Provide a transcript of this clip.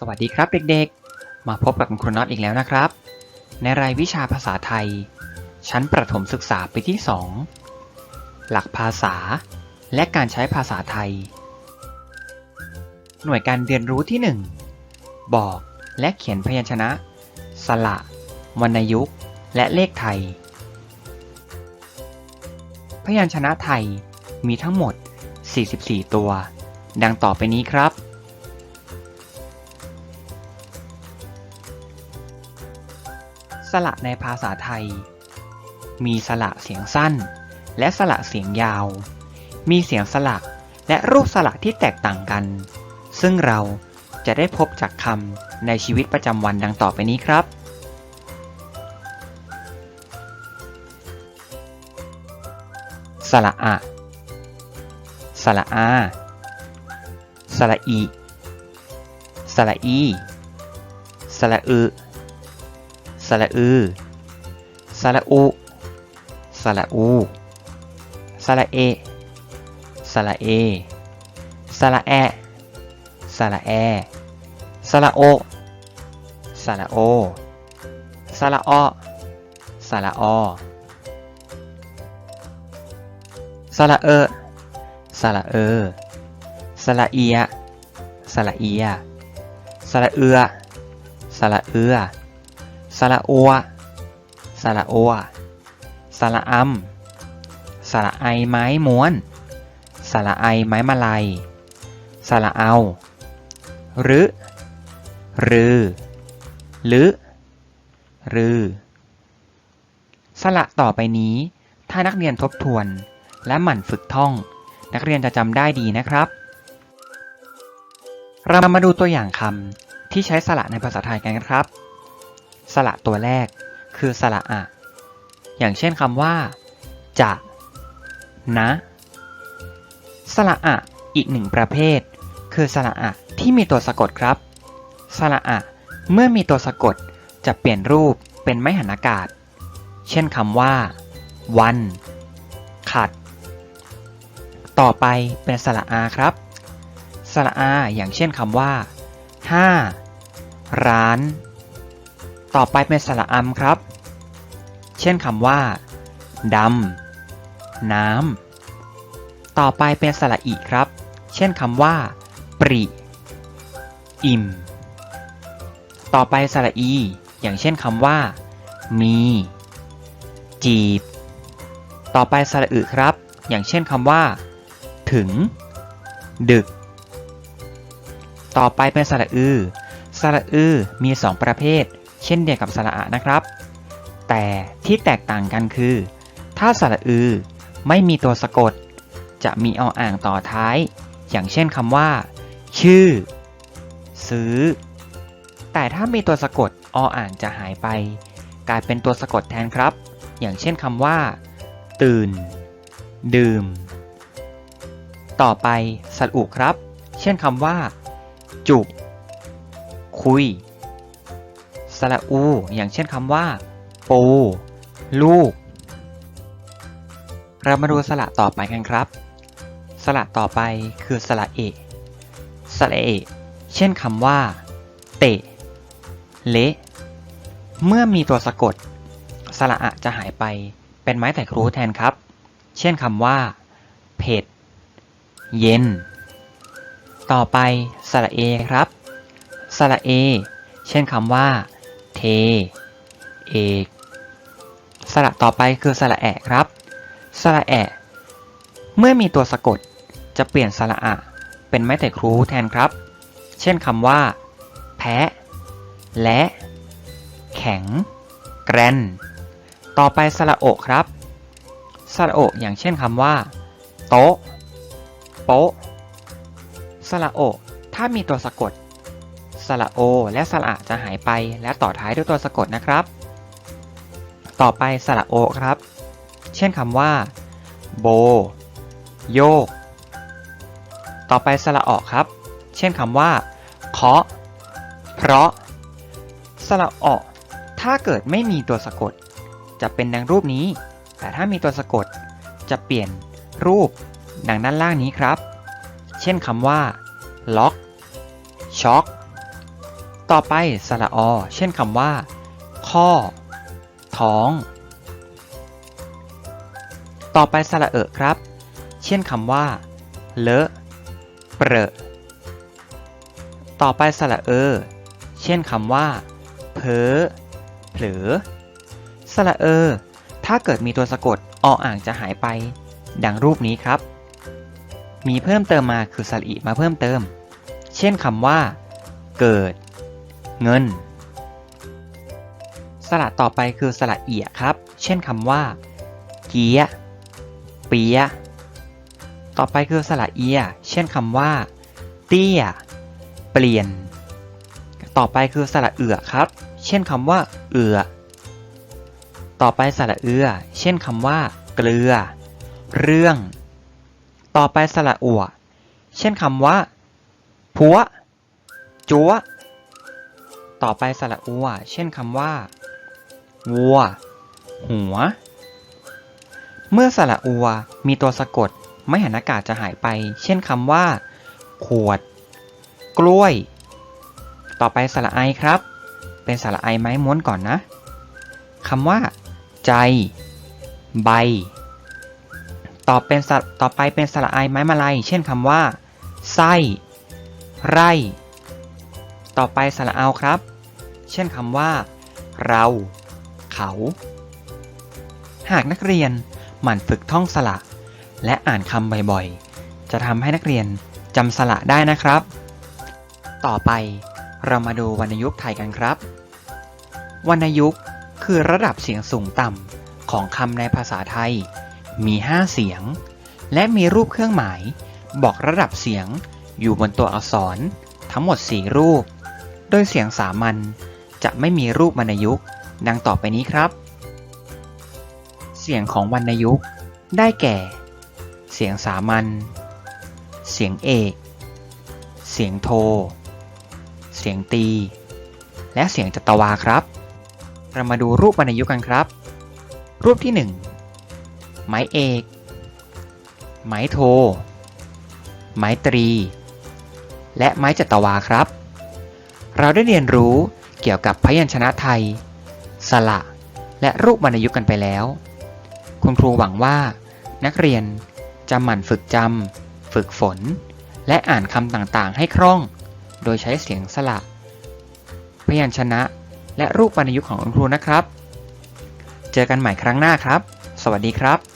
สวัสดีครับเด็กๆ มาพบกับคุณครูน็อตอีกแล้วนะครับ ในรายวิชาภาษาไทย ชั้นประถมศึกษาปีที่ 2 หลักภาษา และการใช้ภาษาไทย หน่วยการเรียนรู้ที่ 1 บอกและเขียนพยัญชนะ สระ วรรณยุกต์ และเลขไทย พยัญชนะไทยมีทั้งหมด 44 ตัว ดังต่อไปนี้ครับ ระในภาษาไทย มีสระเสียงสั้น และสระเสียงยาว มีเสียงสระและรูปสระที่แตกต่างกัน ซึ่งเราจะได้พบจากคำในชีวิตประจำวันดังต่อไปนี้ครับ สระอะ สระอา สระอี สระอี สระอึ สระอือสระอุสระอูสระเอสระเอสระแอสระแอสระโอสระโอสระอสระอสระเอสระเอสระเอียสระเอียสระเอือสระเอือ สระอัวสระอัวสระอำสระไอไม้ม้วนสระไอไม้มาลัยสระเอาหรือรือหรือรือสระต่อไปนี้ ถ้านักเรียนทบทวน และหมั่นฝึกท่อง นักเรียนจะจำได้ดีนะครับ เรามาดูตัวอย่างคำที่ใช้สระในภาษาไทยกันครับ สระตัวแรกคือสระอะ อย่างเช่นคำว่า จะ นะ สระอะอีกหนึ่งประเภท คือสระอะที่มีตัวสะกดครับ สระอะเมื่อมีตัวสะกดจะเปลี่ยนรูปเป็นไม้หันอากาศ เช่นคำว่า วัน ขัด ต่อไปเป็นสระอาครับ สระอาอย่างเช่นคำว่าห้าร้าน ต่อไปเป็นสระอำครับ เช่นคำว่าดำน้ำ ต่อไปเป็นสระอีครับ เช่นคำว่า ปริ อิ่ม ต่อไปสระอี อย่างเช่นคำว่า มี จีบ ต่อไปสระอึครับ อย่างเช่นคำว่า ถึง ดึก ต่อไปเป็นสระอือสระอือมี 2 ประเภท เช่นเดียวกับสระอะนะครับ แต่ที่แตกต่างกันคือ ถ้าสระอือไม่มีตัวสะกด จะมีออ่างต่อท้าย อย่างเช่นคำว่า ชื่อ ซื้อ แต่ถ้ามีตัวสะกดออ่างจะหายไป กลายเป็นตัวสะกดแทนครับ อย่างเช่นคำว่า ตื่น ดื่ม ต่อไปสระอุครับ เช่นคำว่า จุกคุย สระอู อย่างเช่นคำว่า ปู ลูก เรามาดูสระต่อไปกันครับ สระต่อไปคือสระเอะสระเอะเช่นคำว่า เตะ เละ เมื่อมีตัวสะกด สระอะจะหายไปเป็นไม้แต่ครูแทนครับ เช่นคำว่า เผ็ด เย็น ต่อไปสระเอครับสระเอ เช่นคำว่า เท เอกสระต่อไปคือสระแอะครับ สระแอะ เมื่อมีตัวสะกดจะเปลี่ยนสระอะ เป็นไม้แต่ครูแทนครับ เช่นคำว่า แพะ และ แข็ง แกรน ต่อไปสระโอครับ สระโออย่างเช่นคำว่า โต๊ะ โป๊ะ สระโอถ้ามีตัวสะกด สระโอ และสระอะจะหายไป และต่อท้ายด้วยตัวสะกดนะครับ ต่อไปสระโอครับ เช่นคำว่า โบ โยก ต่อไปสระออกครับ เช่นคำว่าเคาะเพราะ สระออก ถ้าเกิดไม่มีตัวสะกด จะเป็นดังรูปนี้ แต่ถ้ามีตัวสะกด จะเปลี่ยนรูปดังด้านล่างนี้ครับ เช่นคำว่า ล็อกช็อก ต่อไปสระอ เช่นคำว่า ข้อ ท้อง ต่อไปสระเอะครับ เช่นคำว่า เลอะ เปรอะ ต่อไปสระเอ เช่นคำว่า เพอเผลอ สระเออถ้าเกิดมีตัวสะกด ออ่างจะหายไป ดังรูปนี้ครับ มีเพิ่มเติมมาคือสระอีมาเพิ่มเติม เช่นคำว่า เกิด เงิน สระต่อไปคือสระเอียครับ เช่นคำว่า เกียเปียต่อไปคือสระเอีย เช่นคำว่า เตี้ย เปลี่ยน ต่อไปคือสระเอือครับ เช่นคำว่า เอือ ต่อไปสระเอือ เช่นคำว่า เกลือ เรื่อง ต่อไปสระอัว เช่นคำว่าพัว จัว ต่อไปสระอัว เช่นคำว่า วัว หัว เมื่อสระอัวมีตัวสะกด ไม่หันอากาศจะหายไป เช่นคำว่า ขวด กล้วย ต่อไปสระไอครับ เป็นสระไอไม้ม้วนก่อนนะคำว่า ใจ ใบ ต่อเป็นสระต่อไปเป็นสระไอไม้มาลัย เช่นคำว่า ไส้ ไร่ ต่อไปสระเอาครับ เช่นคำว่า เรา เขา หากนักเรียนหมั่นฝึกท่องสระ และอ่านคำบ่อยๆ จะทำให้นักเรียนจำสระได้นะครับ ต่อไปเรามาดูวรรณยุกต์ไทยกันครับ วรรณยุกต์คือระดับเสียงสูงต่ำของคำในภาษาไทย มี 5 เสียง และมีรูปเครื่องหมาย บอกระดับเสียงอยู่บนตัวอักษร ทั้งหมด 4 รูป โดยเสียงสามัญจะไม่มีรูปวรรณยุกต์ดังต่อไปนี้ครับ เสียงของวรรณยุกต์ได้แก่ เสียงสามัญ เสียงเอก เสียงโท เสียงตี และเสียงจัตวาครับ เรามาดูรูปวรรณยุกต์กันครับ รูปที่ 1 ไม้เอก ไม้โท ไม้ตรี และไม้จัตวาครับ เราได้เรียนรู้เกี่ยวกับพยัญชนะไทย สระ และรูปวรรณยุกต์กันไปแล้ว คุณครูหวังว่านักเรียนจะหมั่นฝึกจำ ฝึกฝน และอ่านคำต่างๆ ให้คล่อง โดยใช้เสียงสระ พยัญชนะ และรูปวรรณยุกต์ของคุณครูนะครับ เจอกันใหม่ครั้งหน้าครับ สวัสดีครับ